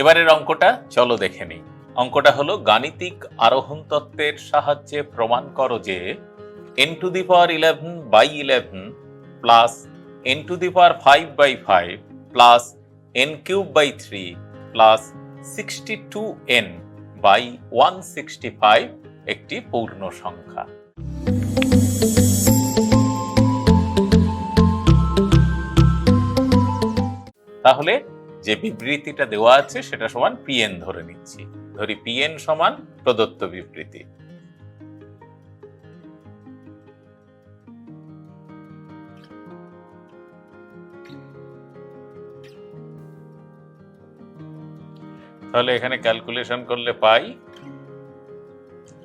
এবারের অঙ্কটা চলো দেখে নিই। অঙ্কটা হলো গাণিতিক আরোহণ তত্ত্বের সাহায্যে প্রমাণ করো যে N to the power eleven by eleven plus N to the power five by five plus N cube by three plus sixty two N by one sixty five একটি পূর্ণ সংখ্যা। তাহলে যে বিবৃতিটা দেওয়া আছে সেটা সমান পিএন ধরে নিচ্ছি। ধরি পিএন সমান প্রদত্ত বিবৃতি। তাহলে এখানে ক্যালকুলেশন করলে পাই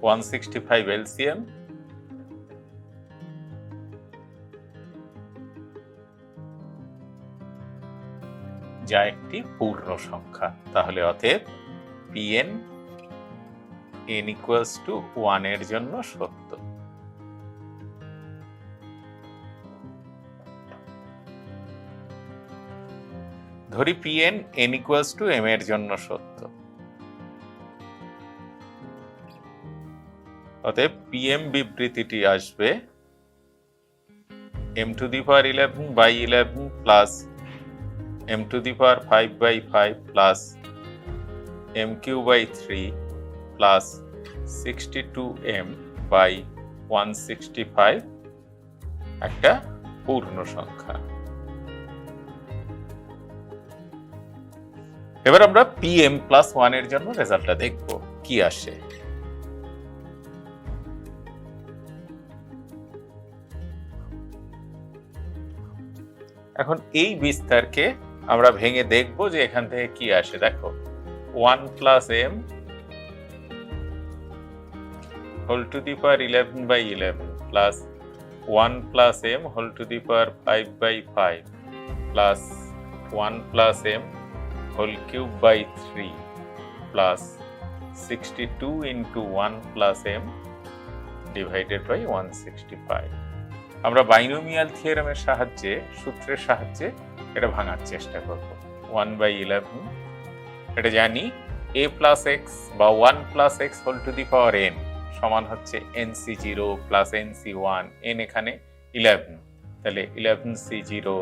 ওয়ান সিক্সটি ফাইভ এলসিএম যা একটি পূর্ণ সংখ্যা। তাহলে অতএব পিএন এন ইকুয়ালস টু ওয়ানের জন্য সত্য। ধরি P N N equals to M এর জন্য সত্য। অতএব পিএম বিবৃতিটি আসবে M to the power eleven by eleven plus m to the power 5 by 5 plus m cube by 3 plus 62m by 165 একটা পূর্ণ সংখ্যা। এবার আমরা pm প্লাস ওয়ানের জন্য রেজাল্টটা দেখব, কি আসে। এখন এই বিস্তারকে আমরা ভেঙে দেখব যে এখান থেকে কি আসে। দেখো one plus M whole to the power eleven by eleven plus one plus M whole to the power five by five plus one plus M whole cube by three plus sixty two into one plus M divided by one sixty five আমরা binomial থিওরামের সাহায্যে, সূত্রের সাহায্যে এটা ভাঙার চেষ্টা করব। One by eleven, এটা জানি এ প্লাস এক্স বা one plus X whole to the power N সমান হচ্ছে N C zero plus N C one, N এখানে ইলেভেন। তাহলে eleven C zero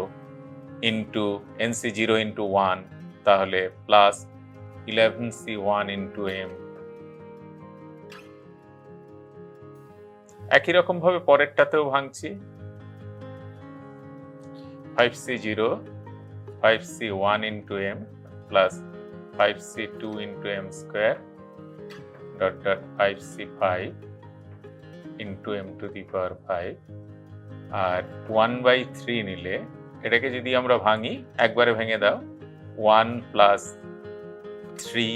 into N C zero into one, তাহলে plus eleven C one into M একই রকম ভাবে পরেরটাতেও ভাঙছি। Five C zero five C one into M plus five C two into M square dot dot five C five into M to the power five R one by three নিলে এটাকে যদি আমরা ভাঙি, একবারে ভেঙে দাও one plus three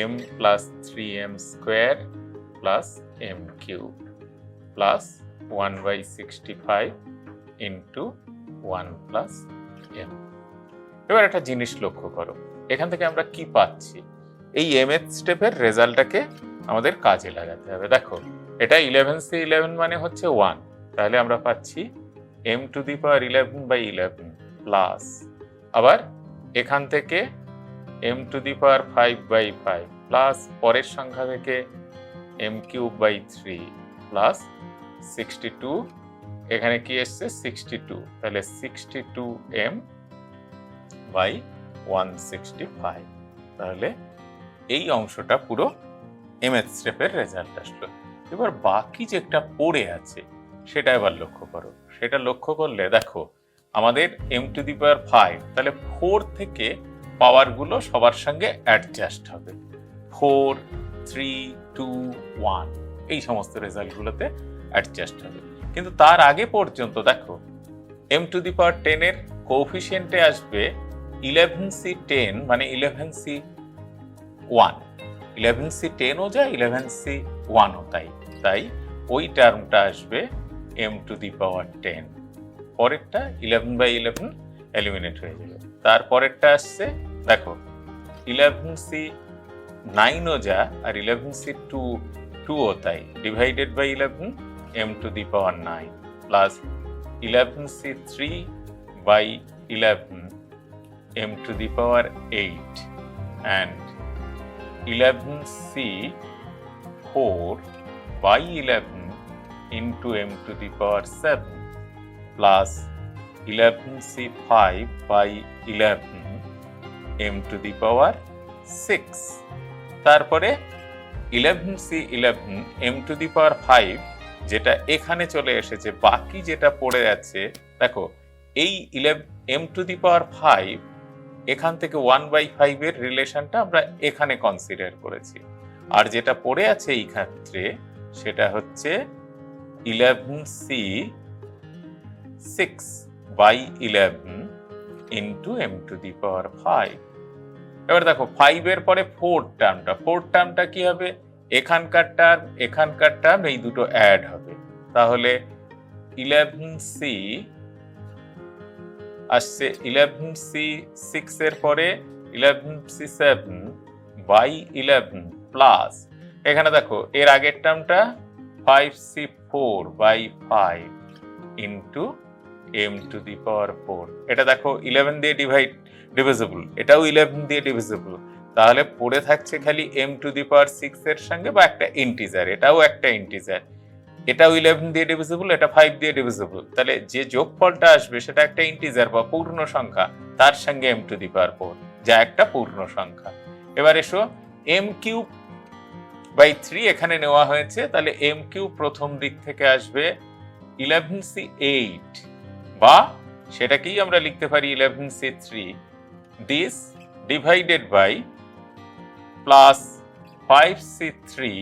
M plus three M square plus M cube plus one by sixty five into one plus M এবার একটা জিনিস লক্ষ্য করো। এখান থেকে আমরা কি পাচ্ছি? এই এম এর স্টেপের রেজাল্টটাকে আমাদের কাজে লাগাতে হবে। দেখো, এটা ইলেভেন সি ইলেভেন মানে হচ্ছে ওয়ান তাহলে আমরা পাচ্ছি M to the power eleven by eleven plus আবার এখান থেকে M to the power five by five plus পরের সংখ্যা থেকে M cube by three plus sixty two এখানে কি এসছে? সিক্সটি টু তাহলে sixty two M by one sixty five তাহলে এই অংশটা পুরো এম এস স্টেপের রেজাল্ট আসলো। এবার বাকি যেটা পড়ে আছে, সেটা এবার লক্ষ্য করো। সেটা লক্ষ্য করলে দেখো, আমাদের M to the power five তাহলে ফোর থেকে পাওয়ারগুলো সবার সঙ্গে অ্যাডজাস্ট হবে। ফোর থ্রি টু ওয়ান এই সমস্ত রেজাল্টগুলোতে অ্যাডজাস্ট হবে। কিন্তু তার আগে পর্যন্ত দেখো এম টু দি পাওয়ার টেনের কোফিসিয়েন্টে আসবে ইলেভেন সি টেন মানে eleven C one eleven C টেনও যায় ইলেভেন সি ওয়ানও তাই। তাই ওই টার্মটা আসবে M to the power ten পরেরটা ইলেভেন বাই ইলেভেন এলিমিনেট হয়ে যাবে। তারপরেরটা আসছে, দেখো ইলেভেন সি নাইনও যা আর ইলেভেন সি টু টুও তাই divided by eleven M to the power nine plus eleven C three by eleven M to the power eight and 11c 4 by 11 into m to the power 7 plus 11c 5 by 11 m to the power 6 তারপরে 11c 11 m to the power 5 যেটা এখানে চলে এসেছে, বাকি যেটা পড়ে যাচ্ছে দেখো, এই 11 m to the power 5 এখান থেকে ওয়ান বাই ফাইভ এর রিলেশনটা আমরা এখানে কনসিডার করেছি। আর যেটা পড়ে আছে এই ক্ষেত্রে, সেটা হচ্ছে eleven C six by eleven into M to the power five. এবার দেখো ফাইভ এর পরে ফোর টার্মটা ফোর টার্মটা কি হবে? এখানকার টার্ম এখানকার টার্ম এই দুটো অ্যাড হবে। তাহলে ইলেভেন সি আসছে ইলেভেন সি সিক্স এর পরে eleven C seven by eleven plus এখানে দেখো, এর আগের টার্মটা five C four by five into M to the power four এটা দেখো ইলেভেন দিয়ে ডিভাইড ডিভিজিবল এটাও ইলেভেন দিয়ে ডিভিজিবল তাহলে পড়ে থাকছে খালি M to the power six এর সঙ্গে বা একটা ইন্টিজার এটাও একটা ইন্টিজার এটাও ইলেভেন দিয়ে ডিভিজিবল এটা ফাইভ দিয়ে ডিভিজিবল তাহলে যে যোগফলটা আসবে সেটা একটা ইন্টিজার বা পূর্ণ সংখ্যা, তার সঙ্গে M to the power four যা একটা পূর্ণ সংখ্যা। এবার এসো এম কিউব বাই থ্রি এখানে নেওয়া হয়েছে, তাহলে এম কিউব প্রথম দিক থেকে আসবে ইলেভেন সি এইট বা সেটাকেই আমরা লিখতে পারি eleven C three this divided by plus five C three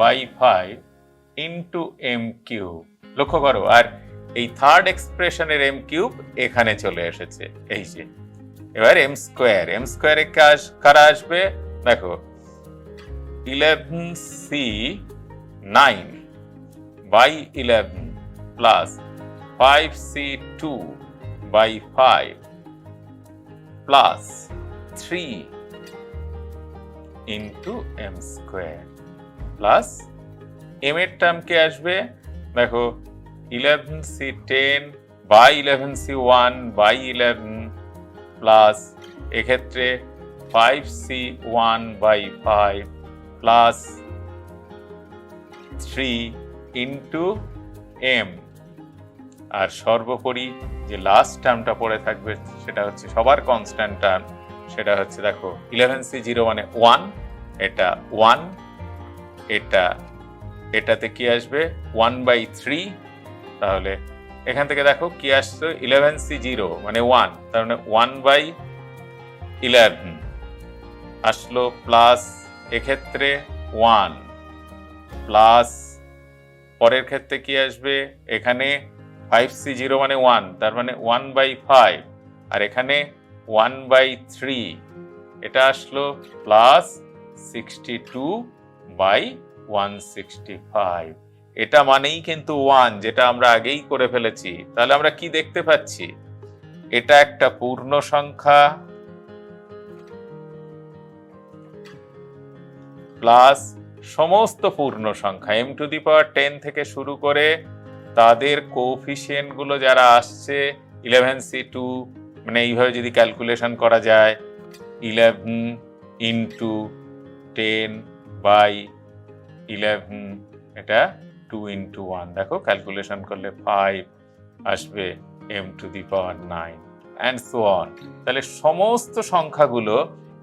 by five into M cube লক্ষ্য করো, আর এই থার্ড এক্সপ্রেশনের এম কিউব এখানে চলে এসেছে, এই যে। এবার এম স্কোয়ার এম স্কোয়ারে কাজ, কারা আসবে? দেখো eleven C nine by eleven plus five C two by five plus three into M square plus M এর টার্ম কে আসবে? দেখো eleven C ten by eleven C one by eleven plus এক্ষেত্রে five C one by five plus three into M আর সর্বোপরি যে last টার্মটা পড়ে থাকবে, সেটা হচ্ছে সবার কনস্ট্যান্ট টার্ম সেটা হচ্ছে দেখো ইলেভেন সি জিরো মানে ওয়ান এটা ওয়ান এটা, এটাতে কি আসবে? ওয়ান বাই থ্রি তাহলে এখান থেকে দেখো কি আসছে? ইলেভেন সি জিরো মানে ওয়ান তার মানে ওয়ান বাই ইলেভেন আসলো প্লাস এক্ষেত্রে ওয়ান প্লাস পরের ক্ষেত্রে কি আসবে? এখানে ফাইভ সি জিরো মানে ওয়ান তার মানে ওয়ান বাই ফাইভ আর এখানে ওয়ান বাই থ্রি এটা আসলো plus sixty two by one sixty five এটা মানেই কিন্তু ওয়ান যেটা আমরা আগেই করে ফেলেছি। তাহলে আমরা কি দেখতে পাচ্ছি? এটা একটা পূর্ণ সংখ্যা প্লাস সমস্ত পূর্ণ সংখ্যা M to the power ten থেকে শুরু করে তাদের কোফিসিয়েন্টগুলো যারা আসছে ইলেভেন সি টু মানে এইভাবে যদি ক্যালকুলেশন করা যায় eleven into ten by eleven এটা টু ইন্টু ওয়ান দেখো ক্যালকুলেশন করলে ফাইভ আসবে M to the power nine and so on তাহলে সমস্ত সংখ্যাগুলো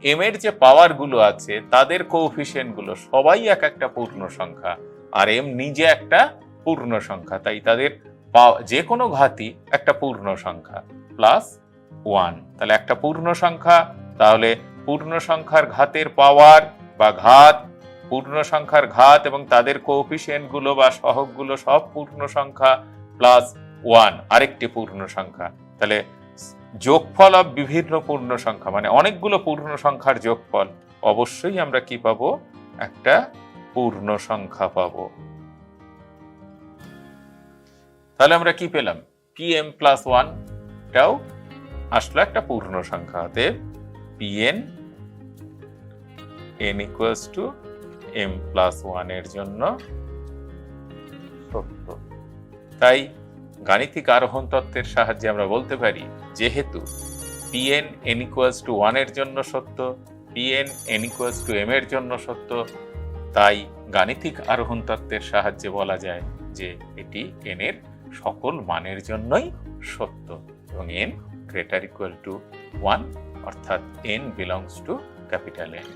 এম এর যে পাওয়ারগুলো আছে, তাদের কোফিসিয়েন্টগুলো সবাই এক একটা পূর্ণ সংখ্যা, আর এম নিজে একটা পূর্ণ সংখ্যা তাই তাদের যে কোনো ঘাতই একটা পূর্ণ সংখ্যা প্লাস ওয়ান তাহলে একটা পূর্ণ সংখ্যা তাহলে পূর্ণ সংখ্যার ঘাতের পাওয়ার বা ঘাত পূর্ণ সংখ্যার ঘাত এবং তাদের কোফিসিয়েন্টগুলো বা সহগগুলো সব পূর্ণ সংখ্যা প্লাস ওয়ান আরেকটি পূর্ণ সংখ্যা তাহলে যোগফল অব বিভিন্ন পূর্ণ সংখ্যা মানে অনেকগুলো পূর্ণ সংখ্যার যোগফল, অবশ্যই আমরা কি পাবো? একটা পূর্ণ সংখ্যা পাবো। তাহলে আমরা কি পেলাম? পি এম প্লাস ওয়ানটাও আসলো একটা পূর্ণ সংখ্যা। অতএব P N N equals to M plus ওয়ানের জন্য সত্য। তাই গাণিতিক আরোহণ তত্ত্বের সাহায্যে আমরা বলতে পারি, যেহেতু পিএন এন ইকুয়ালস টু ওয়ানের জন্য সত্য P N N equals to M এর জন্য সত্য, তাই গাণিতিক আরোহণ তত্ত্বের সাহায্যে বলা যায় যে এটি এন এর সকল মানের জন্যই সত্য এবং N greater equal to one অর্থাৎ N belongs to capital N